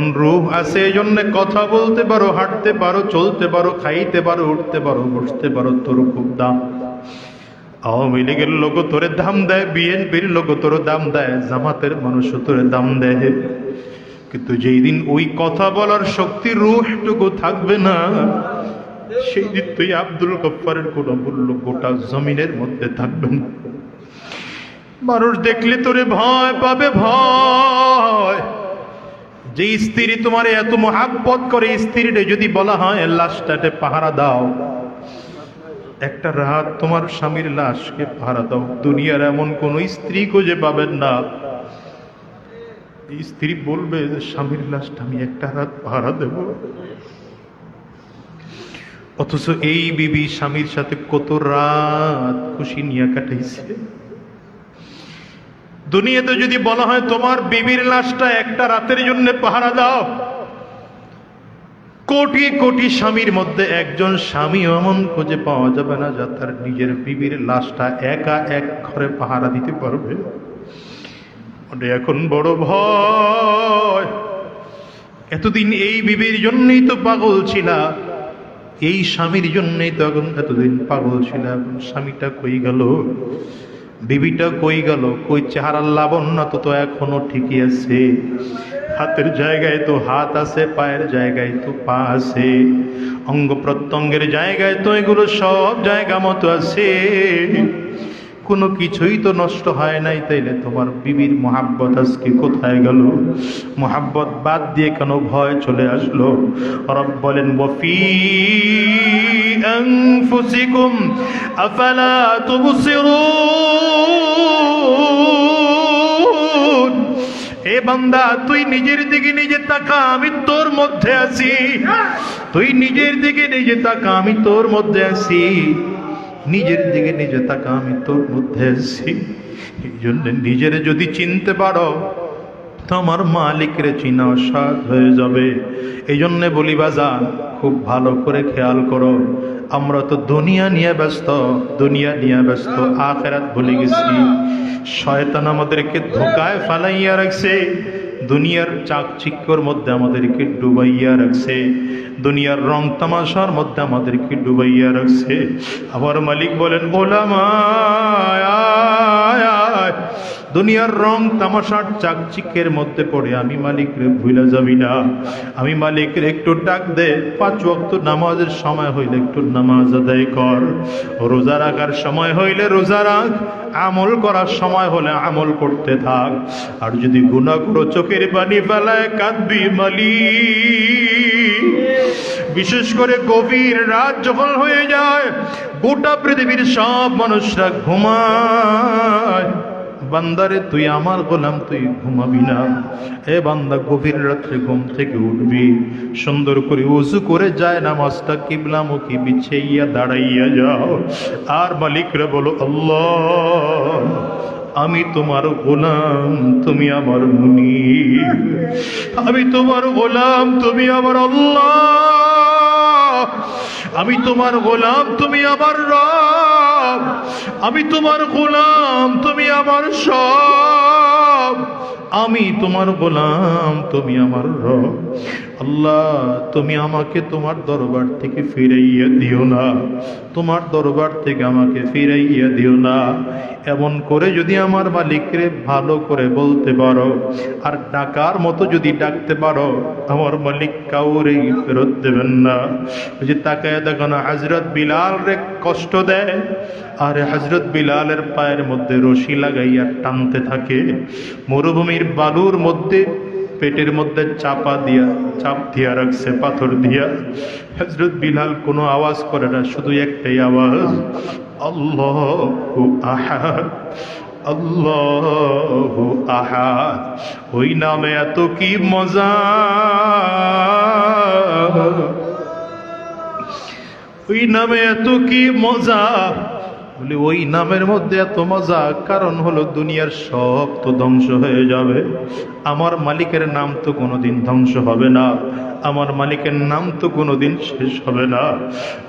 এখন রূহ আছে, এই জন্য কথা বলতে পারো, হাঁটতে পারো, চলতে পারো, খাইতে পারো, উঠতে পারো, বসতে পারো, তোর খুব দাম। আওয়ামী লীগের লোক তোরে দাম দেয়, বিএনপির লোক তোর দাম দেয়, জামাতের মানুষ তোরে দাম দেয়। কিন্তু যেই দিন ওই কথা বলার শক্তি রুহটুকু থাকবে না, সেই দিন তুই আব্দুল গফ্ফারের কোনো মূল্য গোটা জমিনের মধ্যে থাকবে না। মানুষ দেখলে তোরে ভয় পাবে, ভয়। যে স্ত্রী তোমার এত মহাব্বত করে, স্ত্রীরে যদি বলা হয় লাশটাতে পাহারা দাও। একটা রাত তোমার স্বামীর লাশকে পাহারা দাও। দুনিয়ার এমন কোন স্ত্রী খুঁজে পাবেন না। স্ত্রী বলবে যে, স্বামীর লাশটা আমি একটা রাত পাহারা দেব। অথচ এই বিবি স্বামীর সাথে কত রাত খুশি নিয়ে কাটাইছে। দুনিয়াতে যদি বলা হয় তোমার বিবির লাশটা একটা রাতের জন্য পাহারা দাও, কোটি কোটি স্বামীর মধ্যে একজন স্বামী এমন খুঁজে পাওয়া যাবে না যা তার নিজের বিবির লাশটা একা এক ঘরে পাহারা দিতে পারবে। ওটা এখন বড় ভয়। এতদিন এই বিবির জন্যই তো পাগল ছিলা, এই স্বামীর জন্যই তো এখন এতদিন পাগল ছিল, এখন স্বামীটা কই গেল? বিবিটা কই গেল? কই চেহারার লাবণ্য তো তো এখনও ঠিকই আছে। হাতের জায়গায় তো হাত আছে, পায়ের জায়গায় তো পা আছে। অঙ্গ প্রত্যঙ্গের জায়গায় তো এগুলো সব জায়গা মতো আছে। কোনো কিছুই তো নষ্ট হয় নাই, তাইলে তোমার বিবির মোহাব্বত আজকে কোথায় গেল? মোহাব্বত বাদ দিয়ে কেন ভয় চলে আসলো? রব বলেন বফি أنفسكم أفلا تبصرون এ বান্দা তুই নিজের দিকে নিজে তাকা আমি তোর মধ্যে আছি তুই নিজের দিকে নিজে তাকা আমি তোর মধ্যে আছি নিজের দিকে নিজে তাকা আমি তোর মধ্যে আছি এই জন্য নিজের যদি চিনতে পারো তোমার মালিকের চিনা সাজ হয়ে যাবে এই জন্যে বলি বাজান খুব ভালো করে খেয়াল করো। আমরা তো দুনিয়া নিয়ে ব্যস্ত, দুনিয়া নিয়ে ব্যস্ত, আখেরাত ভুলে গেছি। শয়তান আমাদেরকে ধোকায় ফালাইয়া রাখছে। দুনিয়ার চাকচিক্যর মধ্যে আমাদেরকে ডুবাইয়া রাখছে। দুনিয়ার রং তামাশার মধ্যে আমাদেরকে ডুবাইয়া রাখছে। আবার মালিক বলেন ওলামা দুনিয়ার রং তামাশার চাকচিকের মধ্যে পড়ে। আমি মালিকরে ভুলে যাবি না। আমি মালিকরে একটু ডাক দে। পাঁচ ওয়াক্ত নামাজের সময় হইলে একটু নামাজ আদায় কর। রোজা রাখার সময় হইলে রোজা রাখ। আমল করার সময় হলে আমল করতে থাক। আর যদি গুণা করো, চোখের পানি ফেলায় কাঁদবি মালিক। বিশেষ করে গভীর রাত যখন হয়ে যায়, গোটা পৃথিবীর সব মানুষরা ঘুমায়। বান্দারে, তুই আমার গোলাম, তুই ঘুমাবি না। এ বান্দা, গভীর রাত্রে ঘুম থেকে উঠবি। সুন্দর করে উজু করে যায় নামাজটা, কিবলামুখী বিছাইয়া দাঁড়াইয়া যাও। আর মালিকরা বলো, আল্লাহ, আমি তোমার গোলাম, তুমি আমার মুনি। আমি তোমার গোলাম, তুমি আমার আল্লাহ। আমি তোমার গোলাম, তুমি আমার রব আমি তোমার গোলাম তুমি আমার সব। আমি তোমার গোলাম তুমি আমার রব। আল্লাহ, তুমি আমাকে তোমার দরবার থেকে ফিরাইয়া দিও না। তোমার দরবার থেকে আমাকে ফিরাইয়া দিও না। এমন করে যদি আমার মালিকরে ভালো করে বলতে পারো, আর ডাকার মতো যদি ডাকতে পারো, আমার মালিক কাউরে ফেরত দেবেন না। যে তাকায় দেখো না হজরত বিলাল রে কষ্ট দেয়, আর হজরত বিলালের পায়ের মধ্যে রশি লাগাইয়া টানতে থাকে। মরুভূমির বালুর মধ্যে পেটের মধ্যে চাপা দিয়া, চাপ দিয়া রাখছে, পাথর দিয়া। হজরত বিলাল কোনো আওয়াজ করে না, শুধু একটাই আওয়াজ, আল্লাহ আহাদ আল্লাহ আহাদ, ওই নামে এত কি মজা? ওই নামে এত কি মজা? বলি ওই নামের মধ্যে এত মজা, কারণ হলো দুনিয়ার সব তো ধ্বংস হয়ে যাবে। আমার মালিকের নাম তো কোনোদিন ধ্বংস হবে না। আমার মালিকের নাম তো কোনোদিন শেষ হবে না।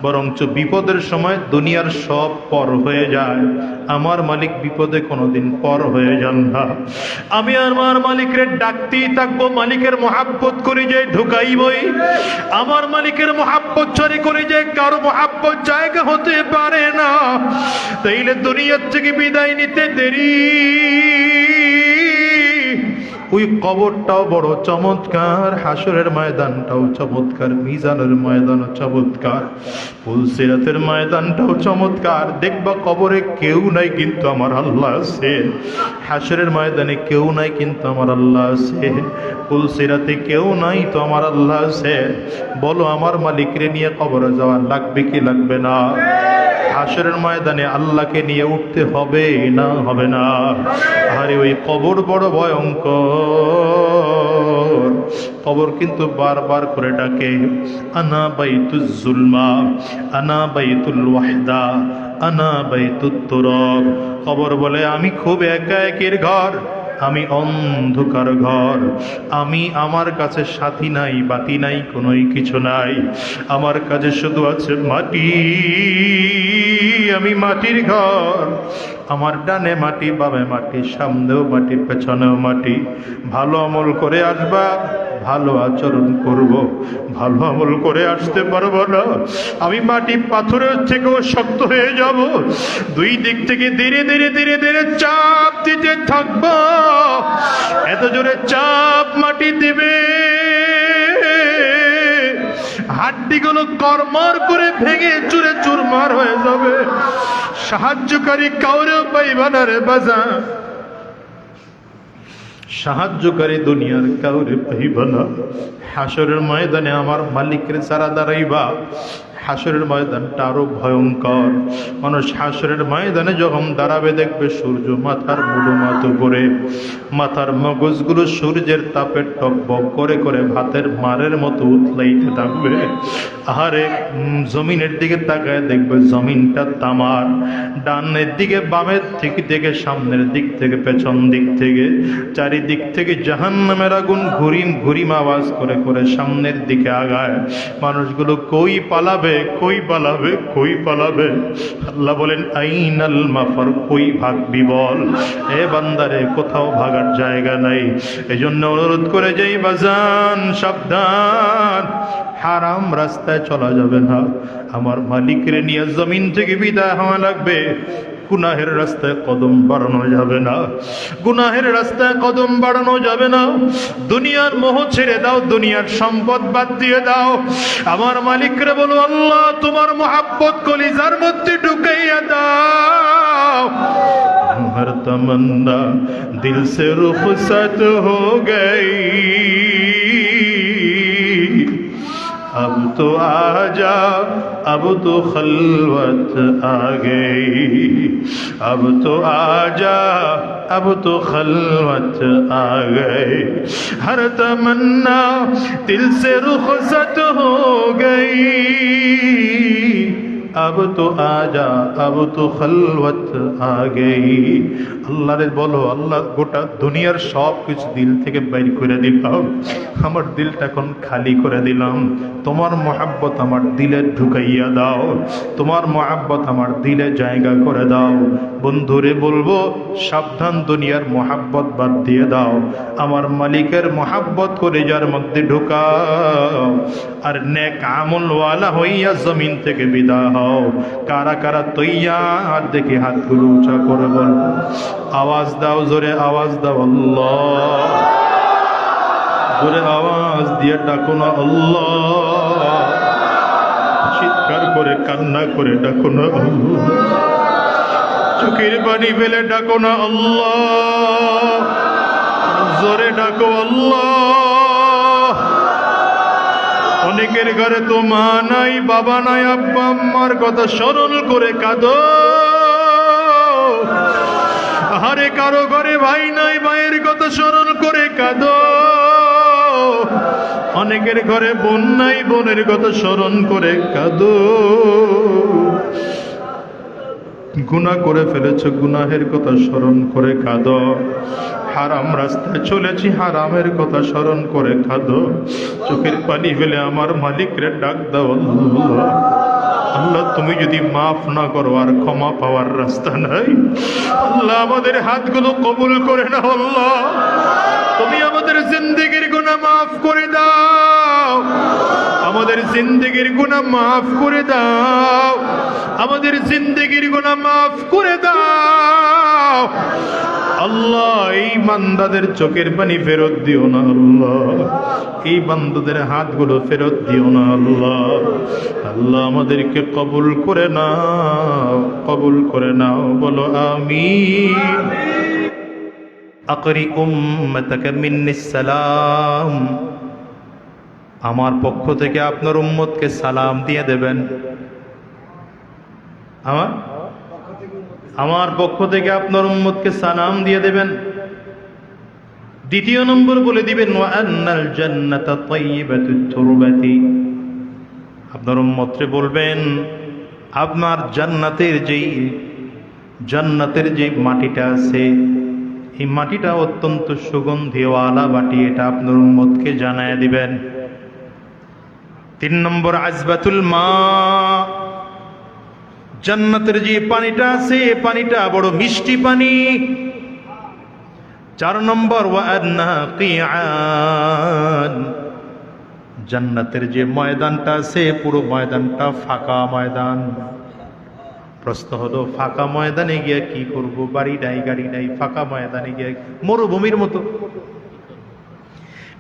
বরঞ্চ বিপদের সময় দুনিয়ার সব পর হয়ে যায়। আমার মালিক বিপদে কোনোদিন পর হয়ে যান না। আমি আমার মালিকের ডাকতেই থাকব, মালিকের মহাব্বত করে যে ঢুকাইবই। আমার মালিকের মহাব্বত চরে করে যে কারও মহাব্বত জায়গা হতে পারে না। তাইলে দুনিয়ার থেকে বিদায় নিতে দেরি। ওই কবরটাও বড় চমৎকার, হাসরের ময়দানটাও চমৎকার, মিজানের ময়দানও চমৎকার পুলসিরাতের ময়দানটাও চমৎকার। দেখবা কবরে কেউ নাই কিন্তু আমার আল্লাহ আছে। হাসরের ময়দানে কেউ নাই কিন্তু আমার আল্লাহ আছে। পুলসিরাতে কেউ নাই তো আমার আল্লাহ আছে। বলো আমার মালিকরে নিয়ে কবরে যাওয়া লাগবে কি লাগবে না? হাসরের ময়দানে আল্লাহকে নিয়ে উঠতে হবে না হবে না। আরে ওই কবর বড় ভয়ঙ্কর। কবর কিন্তু বারবার করে ডাকে, আনা বাইতুল জুলমা, আনা বাইতুল ওয়াহদা, আনা বাইতুত কবর বলে, আমি খুব একা একের ঘর আমি অন্ধকার ঘর। আমি আমার কাছে সাথী নাই, বাতি নাই, কোনোই কিছু নাই। আমার কাছে শুধু আছে মাটি। আমি মাটির ঘর। আমার ডানে মাটি, বামে মাটি, সামনেও মাটি, পেছনেও মাটি। ভালো আমল করে আসবা। ভালো আচরণ করব। ভালো আমল করে আসতে পারব না। আমি মাটি পাথরের থেকেও শক্ত হয়ে যাব। দুই দিক থেকে ধীরে ধীরে ধীরে ধীরে চাপ দিতে থাকব। এত জোরে চাপ মাটি দিবে। হাড্ডিগুলো কর্মর করে ভেঙে চুরে চুরমার হয়ে যাবে। সাহায্যকারী কাউরেও পাইবা না রে বাজা সাহায্যকারী দুনিয়ার কাউরে পাইবা না। হাসরের ময়দানে আমার মালিকের সারা দাঁড়াইবা। হাসরের ময়দানটা আরও ভয়ঙ্কর। মানুষ হাসরের ময়দানে যখন দাঁড়াবে, দেখবে সূর্য মাথার মুড়ো মাত উপরে। মাথার মগজগুলো সূর্যের তাপের তাপে টকবক করে করে ভাতের মারের মতো উতলাইতে থাকবে। আহারে জমিনের দিকে তাকায় দেখবে জমিনটা তামার। ডানের দিকে বামের থেকে থেকে সামনের দিক থেকে পেছন দিক থেকে। চারিদিক থেকে জাহান নামের আগুন ঘুরিম ঘুরিম আওয়াজ করে করে সামনের দিকে আগায়। মানুষগুলো কই পালাবে, কই পালাবে কই পালাবে? আল্লাহ বলেন, আইনাল মাফার, কই ভাগ বিবল? এ বান্দারে, কোথাও ভাগার জায়গা নাই। এজন্য অনুরোধ করে যেই, বাজান, সাবধান। হারাম রাস্তায় চলা যাবে না। আমার মালিকের নিয়ে জমিন থেকে বিদায় হওয়া লাগবে। গুনাহের রাস্তায় কদম বাড়ানো যাবে না গুনাহের রাস্তায় কদম বাড়ানো যাবে না দুনিয়ার মোহ ছেড়ে দাও দুনিয়ার সম্পদ বাদ দিয়ে দাও আমার মালিকরে বলো আল্লাহ তোমার মোহাব্বত কলিজার মধ্যে ঢুকাইয়া দাও हर तमन्ना दिल से रुखसत हो गई تو آ جا اب تو خلوت آ گئی۔ اب تو آ جا اب تو خلوت آ گئی۔ ہر تمنا دل سے رخصت ہو گئی۔ اب تو آ جا اب تو خلوت آ گئی۔ আল্লাহরে বলো, আল্লাহ গোটা দুনিয়ার সব কিছু দিল থেকে বাইর করে দিলাম। আমার দিলটা এখন খালি করে দিলাম। তোমার মহাব্বত আমার দিলে ঢুকাইয়া দাও। তোমার মহাব্বত আমার দিলে জায়গা করে দাও। বন্ধুরে বলব, সাবধান দুনিয়ার মহাব্বত বাদ দিয়ে দাও। আমার মালিকের মহাব্বত করে যার মধ্যে ঢুকাও। আর নেক আমলওয়ালা হইয়া জমিন থেকে বিদা হও। কারা কারা তৈয়া আর দেখি হাতগুলো উঁচা করে বল। আওয়াজ দাও, জোরে আওয়াজ দাও, আল্লাহ। জোরে আওয়াজ দিয়ে ডাকো না, আল্লাহ। চিৎকার করে, কান্না করে ডাকো না চোখের পানি ফেলে ডাকো না, আল্লাহ। জোরে ডাকো, আল্লাহ। অনেকের ঘরে তো মা নাই, বাবা নাই, আব্বা, আম্মার কথা স্মরণ করে কাঁদো। আরে কারও ঘরে ভাই নাই, ভাইয়ের কথা স্মরণ করে কাঁদো। অনেকের ঘরে বোন নাই, বোনের কথা স্মরণ করে কাঁদো। গুনাহ করে ফেলেছ, গুনাহের কথা স্মরণ করে কাঁদ। হারাম রাস্তায় চলেছি, হারামের কথা স্মরণ করে খাদো চোখের পানি ফেলে আমার মালিকরে ডাক দাও আল্লাহ, তুমি যদি মাফ না করো আর ক্ষমা পাওয়ার রাস্তা নাই, আল্লাহ, আমাদের হাতগুলো কবুল করে না আল্লাহ। তুমি আমাদের জিন্দগির গুণা মাফ করে দাও। আমাদের জিন্দগির গুনাহ মাফ করে দাও। আমাদের জিন্দগির গুনাহ মাফ করে দাও। আল্লাহ, এই বান্দাদের চোখের পানি ফেরত দিও না আল্লাহ। এই বান্দাদের হাতগুলো ফেরত দিও না আল্লাহ। আল্লাহ, আমাদেরকে কবুল করে নাও, কবুল করে নাও, বলো আমি আকরি উম্মতাকা মিন্নি সালাম। আমার পক্ষ থেকে আপনার উম্মতকে সালাম দিয়ে দেবেন। আমার? আমার পক্ষ থেকে আপনার উম্মতকে সালাম দিয়ে দেবেন। দ্বিতীয় নম্বর বলে দিবেন আপনার উম্মতরে বলবেন, আপনার জান্নাতের যেই, জান্নাতের যে মাটিটা আছে, এই মাটিটা অত্যন্ত সুগন্ধিওয়ালা মাটি, এটা আপনার উম্মতকে জানায় দিবেন। তিন নম্বর আজবাতুল মা। জান্নাতের যে পানিটা আছে পানিটা বড় মিষ্টি পানি। চার নম্বর জান্নাতের যে ময়দানটা আছে, পুরো ময়দানটা ফাঁকা ময়দান। প্রশ্ন হলো, ফাঁকা ময়দানে গিয়ে কি করব? বাড়ি নাই, গাড়ি নাই, ফাঁকা ময়দানে গিয়ে মরুভূমির মতো।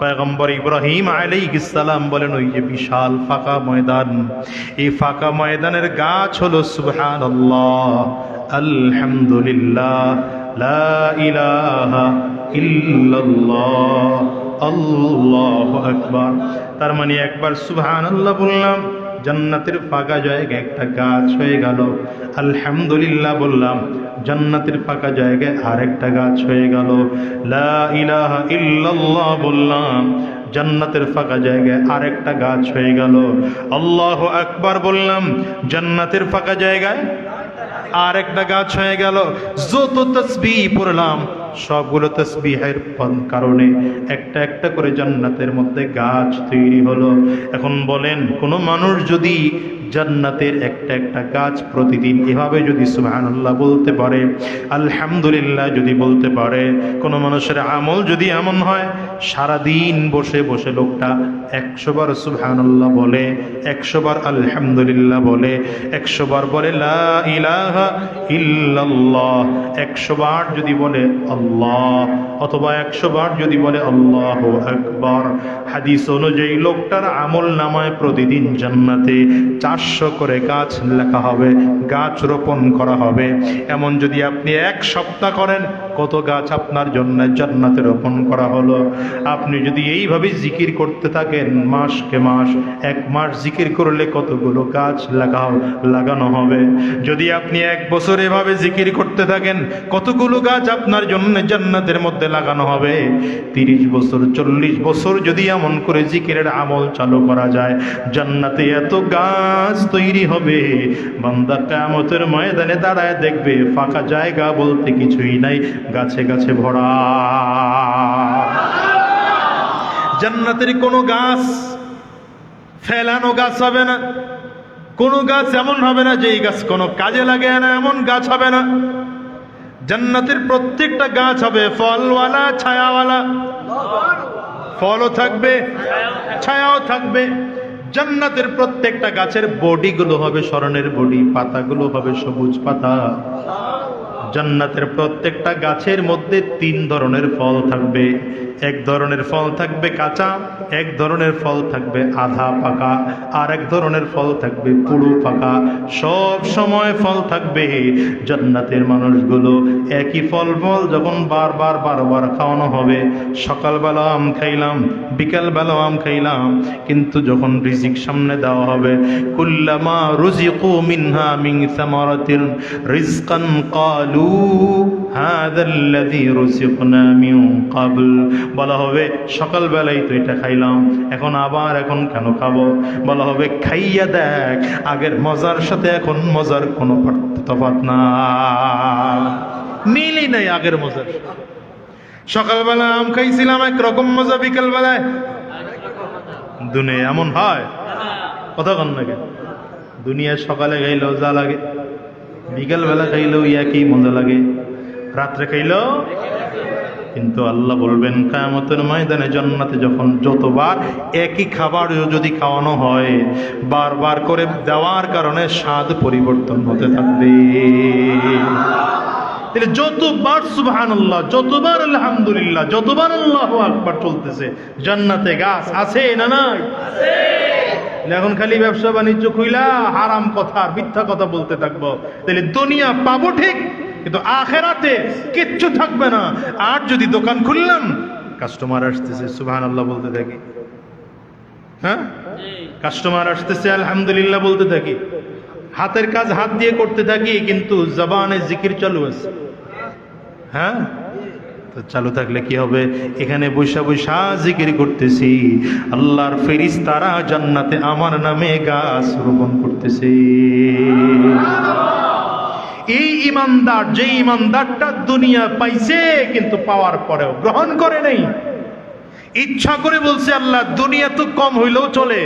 পয়গম্বর ইব্রাহিম আলাইহিস সালাম বলেন, ওই যে বিশাল ফাঁকা ময়দান। এই ফাঁকা ময়দানের গাছ হলো সুবহানাল্লাহ। আলহামদুলিল্লাহ। আল্লাহু আকবার। তার মানে একবার সুবহানাল্লাহ বললাম, জান্নাতের ফাঁকা জায়গায় একটা গাছ হয়ে গেল। আলহামদুলিল্লাহ বললাম জান্নাতের ফাঁকা জায়গায় আরেকটা গাছ হয়ে গেল। লা ইল্লাল্লাহ বললাম, জান্নাতের ফাঁকা জায়গায় আরেকটা গাছ হয়ে গেল। আল্লাহ আকবার বললাম, জান্নাতের ফাঁকা জায়গায় আর একটা গাছ হয়ে গেল। যত তসবি পড়লাম সবগুলো তসবিহের কারণে একটা একটা করে জান্নাতের মধ্যে গাছ তৈরি হলো। এখন বলেন, কোনো মানুষ যদি জান্নাতের একটা একটা গাছ প্রতিদিন এভাবে যদি সুবহানাল্লাহ বলতে পারে, আলহামদুলিল্লাহ যদি বলতে পারে, কোনো মানুষের আমল যদি এমন হয়, সারাদিন বসে বসে লোকটা একশো বার সুবহানাল্লাহ বলে, একশো বার আলহামদুলিল্লাহ বলে, একশো বার বলে, লা ইলাহা ইল্লাল্লাহ, একশো বার যদি বলে আল্লাহ অথবা একশো বার যদি বলে আল্লাহ আকবার হাদিস অনুযায়ী লোকটার আমল নামায় প্রতিদিন জান্নাতে চারশো করে গাছ লেখা হবে, গাছ রোপণ করা হবে। এমন যদি আপনি এক সপ্তাহ করেন, কত গাছ আপনার জন্য জান্নাতে রোপণ করা হলো? আপনি যদি এইভাবে জিকির করতে থাকেন, মাসকে মাস, এক মাস জিকির করলে কতগুলো গাছ লাগা লাগানো হবে? যদি আপনি এক বছর এভাবে জিকির করতে থাকেন, কতগুলো গাছ আপনার জন্য জান্নাতের মধ্যে লাগানো হবে? তিরিশ বছর, চল্লিশ বছর যদি এমন করে জিকিরের আমল চালু করা যায়। জান্নাতে এত গাছ তৈরি হবে, বান্দা কামতের ময়দানে দাঁড়ায় দেখবে, ফাঁকা জায়গা বলতে কিছুই নাই, গাছে গাছে ভরা। জান্নাতের কোনো গাছ ফেলানো গাছ হবে না, কোনো গাছ এমন হবে না যে গাছ কোনো কাজে লাগে না, এমন গাছ হবে না। জান্নাতের প্রত্যেকটা গাছ হবে ফলওয়ালা, ছায়াওয়ালা। ফলও থাকবে, ছায়াও থাকবে। জান্নাতের প্রত্যেকটা গাছের বডিগুলো হবে স্মরণের বডি, পাতাগুলো হবে সবুজ পাতা। জান্নাতের প্রত্যেকটা গাছের মধ্যে তিন ধরনের ফল থাকবে। এক ধরনের ফল থাকবে কাঁচা, এক ধরনের ফল থাকবে আধা পাকা, আর এক ধরনের ফল থাকবে পুরো পাকা। সব সময় ফল থাকবে। জান্নাতের মানুষগুলো একই ফল ফল যখন বারবার বারবার খাওয়ানো হবে। সকালবেলা আম খাইলাম, বিকালবেলা আম খাইলাম, কিন্তু যখন রিজিক সামনে দেওয়া হবে, কুল্লামা রুজিকু মিনহা মিন সামারাতিন রিজকান কালু, হাদাল্লাযী রুজিকনা মিন ক্বাবল বলা হবে, সকালবেলায় তো এটা খাইলাম, এখন আবার এখন কেন খাব? বলা হবে, খাইয়া দেখ, আগের মজার সাথে এখন মজার কোনো তফাৎ না মিলই নাই আগের মজার সকালবেলা আম খাইছিলাম, একরকম মজা বিকালবেলায়। দুনিয়া এমন হয়? কথা কন নাকি দুনিয়া সকালে খাইলেও যা লাগে, বিকালবেলা খাইলেও একই মজা লাগে। রাত্রে খাইলেও কিন্তু আল্লাহ বলবেন, কায়ামতের ময়দানে জান্নাতে যখন যতবার একই খাবার যদি খাওয়ানো হয়, বারবার করে দেওয়ার কারণে স্বাদ পরিবর্তন হতে থাকবে। তাহলে যতবার সুবহান আল্লাহ যতবার আলহামদুলিল্লাহ, যতবার আল্লাহ আকবার চলতেছে, জান্নাতে গাছ আছে না নাই? এখন খালি ব্যবসা বাণিজ্য খুইলা হারাম কথা, মিথ্যা কথা বলতে থাকব। তাহলে দুনিয়া পাবো ঠিক কিন্তু আখেরাতে কিচ্ছু থাকবে না। আর যদি দোকান খুললাম কাস্টমার আসতেছে সুবহান আল্লাহ বলতে থাকি। হ্যাঁ? কাস্টমার আসতেছে, আলহামদুলিল্লাহ বলতে থাকি। হাতের কাজ হাত দিয়ে করতে থাকি, কিন্তু জবানে জিকির চালু আছে। হ্যাঁ? তো চালু থাকলে কি হবে? এখানে বৈশা বৈশা জিকির করতেছি। আল্লাহর ফেরিস তারা জান্নাতে আমার নামে গাছ রোপণ করতেছে। এই ইমানদার যে ইমানদারটা দুনিয়া পাইছে, কিন্তু পাওয়ার পরেও গ্রহণ করে নেই। ইচ্ছা করে বলছে, আল্লাহ, দুনিয়া তো কম হইলেও চলে।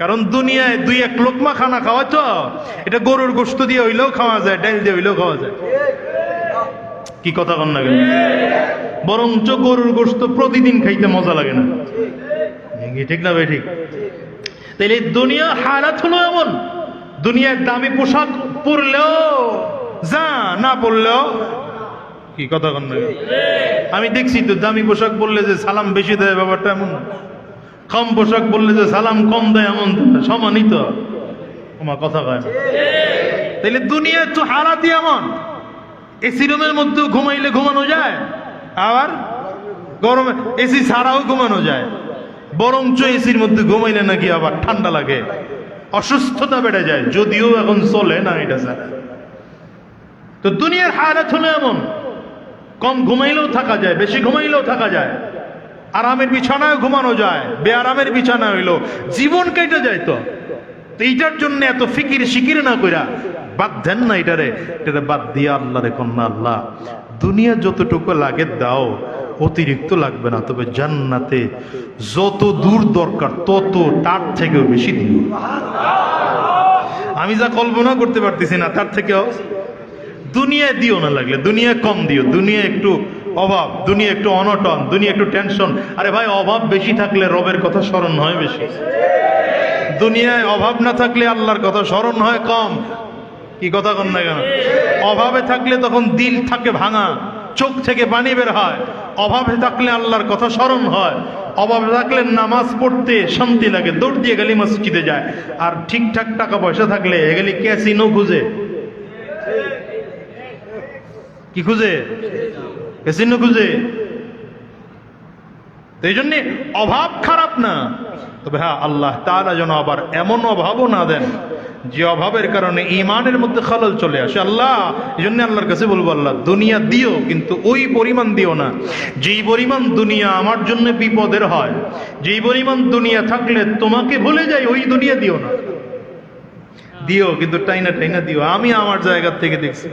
কারণ দুনিয়ায় দুই এক লোকমা খানা খাওয়া তো। এটা গরুর গোস্ত দিয়ে হইলেও খাওয়া যায় ডাইল দিয়ে হইলেও খাওয়া যায়। কি কথা কন না বরঞ্চ গরুর গোস্ত প্রতিদিন খাইতে মজা লাগে না। ঠিক না ভাই, ঠিক? তাইলে দুনিয়া হারাত হলো এমন। দুনিয়ার দামি পোশাক পরলেও যা না পরলেও কি কথা কন আমি দেখছি তো দামি পোশাক বললে যে সালাম বেশি দেয় ব্যাপারটা এমন। কম পোশাক বললে যে সালাম কম দেয় এমন। সমানই তো। আমার কথা কয় না। তাইলে দুনিয়ার তো হারাতি এমন। এসি রুমের মধ্যেও ঘুমাইলে ঘুমানো যায়, আবার গরমে এসি ছাড়াও ঘুমানো যায়। বরঞ্চ এসির মধ্যে ঘুমাইলে নাকি আবার ঠান্ডা লাগে। অসুস্থতা বেড়ে যায়, যদিও এখন চলে না এটা স্যার তো দুনিয়ার হারাত হলো এমন। কম ঘুমাইলেও থাকা যায়, বেশি ঘুমাইলেও থাকা যায়। আরামের বিছানায় ঘুমানো যায়, বেআরামের বিছানা হইল। জীবন কেটে যায় তো। এইটার জন্য এত ফিকির শিকির না কইরা বাদ দেন না এটারে। এটারে বাদ দিয়ে আল্লাহ রে কন্যা আল্লাহ। দুনিয়া যতটুকু লাগে দাও, অতিরিক্ত লাগবে না। তবে জান্নাতে যত দূর দরকার, তত তার থেকেও বেশি দিও আমি যা কল্পনা করতে পারতেছি না, তার থেকেও দুনিয়ায় দিও না লাগলে দুনিয়া কম দিও দুনিয়া একটু অভাব দুনিয়া একটু অনটন দুনিয়া একটু টেনশন। আরে ভাই, অভাব বেশি থাকলে রবের কথা স্মরণ হয় বেশি। দুনিয়ায় অভাব না থাকলে আল্লাহর কথা স্মরণ হয় কম। কি কথা কন না কেন? অভাবে থাকলে তখন দিল থাকে ভাঙা, চোখ থেকে পানি বের হয়। অভাবে থাকলে আল্লাহর কথা স্মরণ হয়। অভাবে থাকলে নামাজ পড়তে শান্তি লাগে, দৌড় দিয়ে গেলি মসজিদে যায়। আর ঠিকঠাক টাকা পয়সা থাকলে এগুলি ক্যাসিনো খুঁজে। কি খুঁজে? ক্যাসিনো খুঁজে? তো এই জন্যে অভাব খারাপ না। তবে হ্যাঁ আল্লাহ তারা যেন আবার এমন অভাবও না দেন, যে অভাবের কারণে ইমানের মধ্যে খলল চলে আসে। আল্লাহ, এই জন্য আল্লাহর কাছে বলব, আল্লাহ, দুনিয়া দিও, কিন্তু ওই পরিমাণ দিও না। যেই পরিমাণ দুনিয়া আমার জন্য বিপদের হয়, যেই পরিমাণ দুনিয়া থাকলে তোমাকে ভুলে যাই, ওই দুনিয়া দিও না। দিও, কিন্তু টাইনা টাইনা দিও। আমি আমার জায়গা থেকে দেখছি,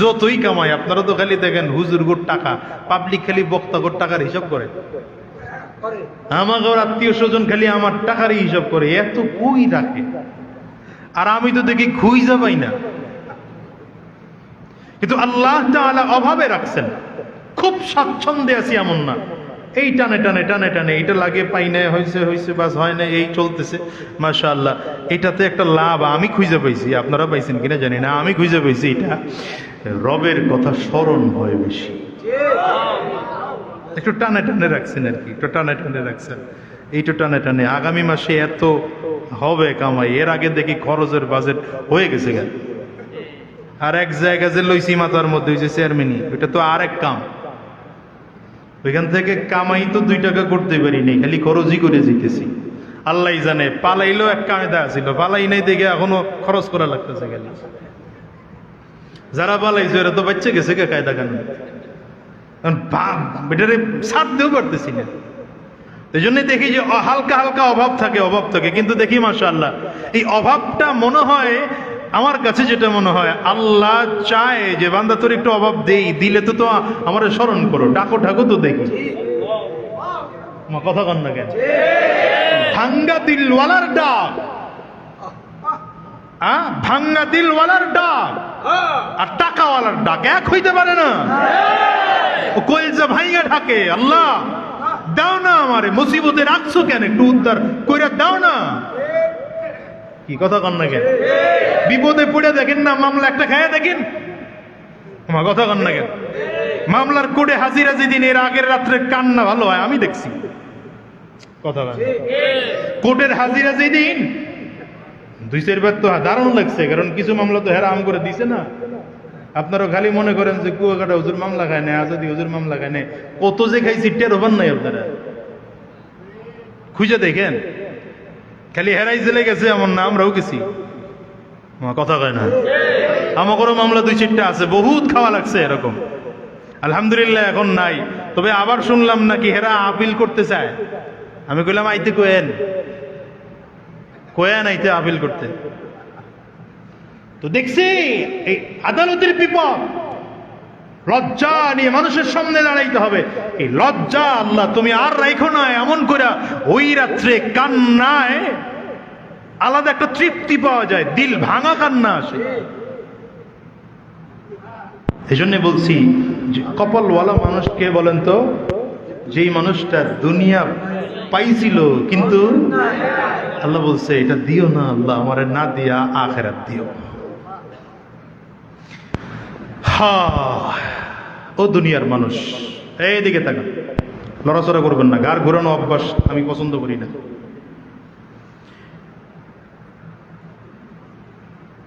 যতই কামাই, আপনারা তো খালি দেখেন হুজুর গোট টাকা পাবলিক খালি বক্তা গোট টাকার হিসাব করে। আমাকে আত্মীয় স্বজন খালি আমার টাকারই হিসাব করে, এত কই রাখে? আর আমি তো দেখি খুঁজা পাই না। কিন্তু আল্লাহ অভাবে রাখছেন। খুব স্বাচ্ছন্দ্যে আছি এমন না। এই টানে টানে টানে টানে, এটা লাগে, পাই না হয়েছে হয়েছে বাস হয় না এই চলতেছে মাশা আল্লাহ এটাতে একটা লাভ আমি খুঁজে পাইছি আপনারা পাইছেন কিনা জানি না, আমি খুঁজে পাইছি এটা। রবের কথা স্মরণ হয় বেশি। একটু টানে টানে রাখছেন আর কি, একটু টানে টানে রাখছেন। এইটু টানে টানে, আগামী মাসে এত হবে কামাই, এর আগে দেখি খরচের বাজেট হয়ে গেছে আর এক জায়গা যে লইছি মাথার মধ্যে হয়েছে চেয়ারম্যানই, ওইটা তো আর এক কাম। ওইখান থেকে কামাই তো দুই টাকা করতে পারি নাই, খালি খরচই করে জিতেছি আল্লাহ জানে, পালাইলেও এক কায়দা ছিল পালাই নাই দেখে এখনও খরচ করা লাগতেছে খালি। যারা পালাইছে এরা তো বাচ্চা গেছে কে কায়দা কেন এটারে সাথ দিয়েও পারতেছি না। এই জন্য দেখি যে হালকা হালকা অভাব থাকে অভাব থাকে। কিন্তু দেখি মাসা এই অভাবটা মনে হয় আমার কাছে যেটা মনে হয়, আল্লাহ চায় যে বান্দা তোর একটু অভাব দেই, দিলে তো তো আমার স্মরণ করো, ডাকো ঢাকো তো দেখি। কথা কন না ভাঙ্গা দিলওয়ালার ডাক? ভাঙ্গা দিলওয়ালার ডাক। আর টাকাওয়ালার ডাক, এক হইতে পারে না। ও কলজা ভাইয়া ঢাকে, আল্লাহ, দাও না আমারে, মুসিবতে রাখছো কেন? একটু উদ্ধার কইরা দাও না। কি কথা কন না কেন? বিপদে পড়ে দেখেন না, মামলা একটা খায়া দেখেন। আমার কথা কন না কেন? মামলার কোর্টে হাজিরা যেদিন, এর আগের রাত্রে কান্না ভালো হয়, আমি দেখছি। কথা কোর্টের হাজিরা যেদিন, দুই চারবার তো দারুণ লাগছে, কারণ কিছু মামলা তো হেরাম করে দিছে না। আপনারা খালি মনে করেন যে কুয়াকাটা হুজুর মামলা খায় না আজাদি হুজুর মামলা খায় না কত যে খাইছি, টের হবেন নাই আপনারা। খুঁজে দেখেন। খালি হেরাই জেলে গেছে এমন না আমরাও গেছি কথা কয় না? আমাকেরও মামলা দুই চারটা আছে, বহুত খাওয়া লাগছে এরকম। আলহামদুলিল্লাহ, এখন নাই। তবে আবার শুনলাম নাকি হেরা আপিল করতে চায়। আমি কইলাম, আইতে কোয়েন। কোয়েন আইতে আপিল করতে। তো দেখছি, এই আদালতের বিপদ। লজ্জা নিয়ে মানুষের সামনে দাঁড়াইতে হবে। এই লজ্জা আল্লাহ, তুমি আর রাইখো না, এমন করে ওই রাত্রে কান্নায় আলাদা একটা তৃপ্তি পাওয়া যায়, দিল ভাঙা কান্না আসে। এই জন্য বলছি কপালওয়ালা মানুষকে বলেন তো? যেই মানুষটা দুনিয়া পাইছিল, কিন্তু আল্লাহ বলছে, এটা দিও না আল্লাহ, আমারে না দিয়া আখেরাত দিও। হা, ও দুনিয়ার মানুষ। এইদিকে তাকান লড়াচড়া করবেন না। গার ঘোরানো অভ্যাস আমি পছন্দ করি না।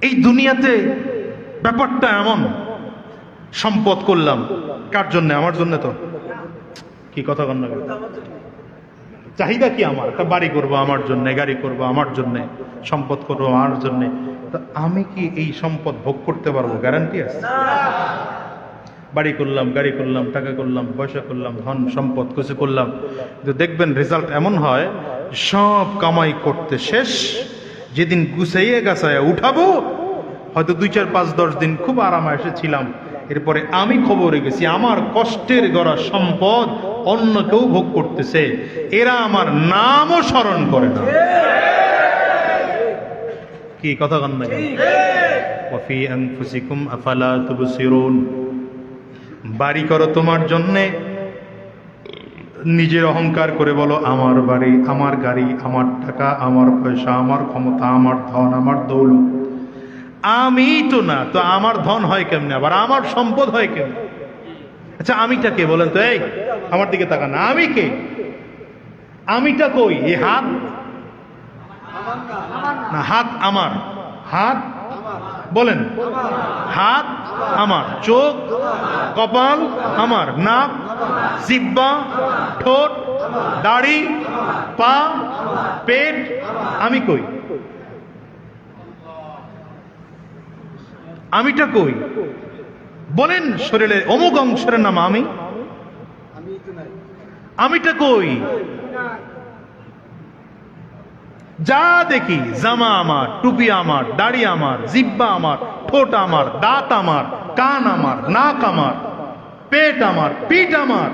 এই দুনিয়াতে ব্যাপারটা এমন। সম্পদ করলাম। কার জন্য? আমার জন্য তো। কি কথা কন চাহিদা কি আমার? বাড়ি করব, আমার জন্য। গাড়ি করব, আমার জন্য। সম্পদ করব, আমার জন্য। তা আমি কি এই সম্পদ ভোগ করতে পারব? গ্যারান্টি আছে? বাড়ি করলাম, গাড়ি করলাম, টাকা করলাম, পয়সা করলাম, ধন সম্পদ কিছু করলাম। কিন্তু দেখবেন রেজাল্ট এমন হয়, সব কামাই করতে শেষ, যেদিন গুছাইয়ে গাছাইয়া উঠাবো, হয়তো দুই চার পাঁচ দশ দিন খুব আরামে এসেছিলাম এরপরে আমি খবরে গেছি, আমার কষ্টের গড়া সম্পদ অন্য কেউ ভোগ করতেছে। এরা আমার নামও স্মরণ করে না। কি কথা কন না? ওয়াফি আনফুসিকুম আফালা তুবসিরুন। বাড়ি করো তোমার জন্যে। নিজের অহংকার করে বলো, আমার বাড়ি, আমার গাড়ি, আমার টাকা, আমার পয়সা, আমার ক্ষমতা, আমার ধন, আমার দৌলত। আমি তো না, তো আমার ধন হয় কেমনে? আবার আমার সম্পদ হয় কেমনে? আচ্ছা আমিটা কে বলেন তো? এই, আমার দিকে তাকান। আমি কে? আমিটা কই? এই হাত না, হাত আমার। হাত? বলেন। হাত আমার। চোখ? কপাল আমার। নাক? জিব্বা? ঠোঁট? দাড়ি? পা? পেট? আমি কই? আমিটা কই? বলেন শরীরের, অমুক অংশের নাম আমি? আমিটা কই? যা দেখি, জামা আমার, টুপি আমার, দাড়ি আমার, জিব্বা আমার, ঠোঁট আমার, দাঁত আমার, কান আমার, নাক আমার, পেট আমার, পিঠ আমার,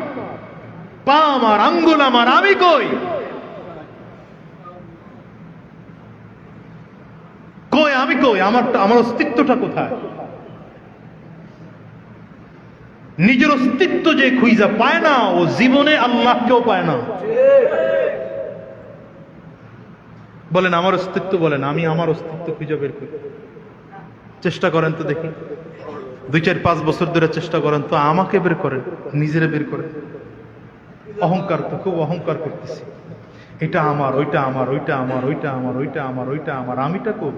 পা আমার, আঙ্গুল আমার, আমি কই? কই, আমি কই? আমার আমার অস্তিত্বটা কোথায়? নিজের অস্তিত্ব যে খুঁজা পায় না, ও জীবনে আল্লাহকেও পায় না। বলেন, আমার অস্তিত্ব বলেন, আমি আমার অস্তিত্ব খুঁজে বের করি। চেষ্টা করেন তো দেখি। দুই চার পাঁচ বছর ধরে চেষ্টা করেন তো আমাকে বের করেন, নিজেরা বের করেন। অহংকার তো, খুব অহংকার করতেছি। এটা আমার, ওইটা আমার ওইটা আমার ওইটা আমার ওইটা আমার ওইটা আমার, আমিটা কব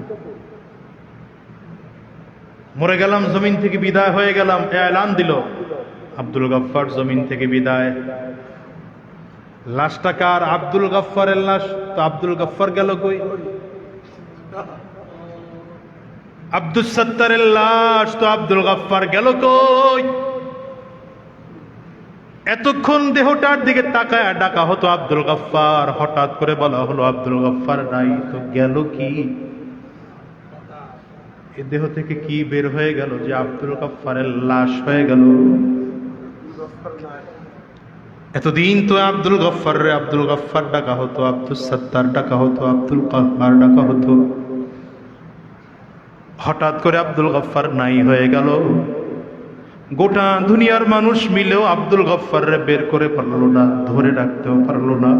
মরে গেলাম, জমিন থেকে বিদায় হয়ে গেলাম, এলান দিল। আব্দুল গফফার জমিন থেকে বিদায়। লাশটা কার আব্দুল গফফারের লাশ, তো আব্দুল গফফার গেল কই? আব্দুল সত্তারের লাশ, তো আব্দুল গফফার গেল কই? এতক্ষণ দেহটার দিকে তাকায় ডাকা হতো আব্দুল গফফার, হঠাৎ করে বলা হলো, আব্দুল গফফার নাই, তো গেল কি? এ দেহ থেকে কি বের হয়ে গেল যে আব্দুল গফফারের লাশ হয়ে গেল? এতদিন তো আব্দুল গফফার রে, আব্দুল গফফার ডাকা হতো আব্দুল সত্তার ডাকা হতো, আব্দুল কাহার ডাকা হতো। হঠাৎ করে আব্দুল গফফার নাই হয়ে গেল। গোটা দুনিয়ার মানুষ মিলেও আব্দুল গফফাররে বের করে পারল না, ধরে রাখতেও পারল না।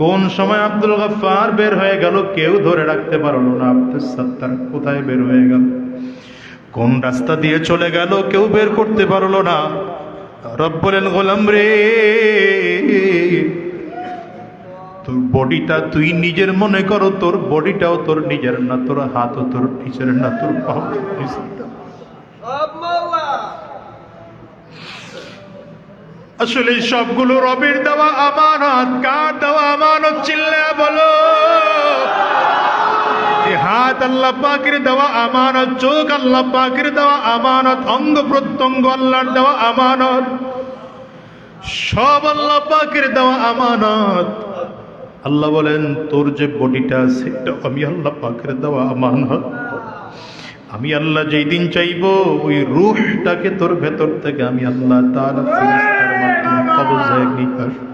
কোন সময় আব্দুল গফফার বের হয়ে গেল, কেউ ধরে রাখতে পারল না আব্দুল সত্তার কোথায় বের হয়ে গেল? কোন রাস্তা দিয়ে চলে গেল, কেউ বের করতে পারল না। রব বলেন গোলাম রে তোর বডিটা তুই নিজের মনে করো, তোর বডিটাও তোর নিজের না, তোর হাতও তোর নিজের না, তোর। আসলে সবগুলো রবের দেওয়া আমানত, কার দেওয়া আমানত চিল্লা বলো হাত আল্লাহ পাকের দেওয়া আমানত, চোখ আল্লাহ পাকের দেওয়া আমানত, অঙ্গ প্রত্যঙ্গ আল্লাহর দেওয়া আমানত, সব আল্লাহ পাকের দেওয়া আমানত। আল্লাহ বলেন, তোর যে বডিটা সেটা আমি আল্লাহ পাকের দেওয়া আমানত। আমি আল্লাহ যেই দিন চাইব, ওই রূহটাকে তোর ভেতর থেকে আমি আল্লাহ তার কবজায় নিয়ে আসব।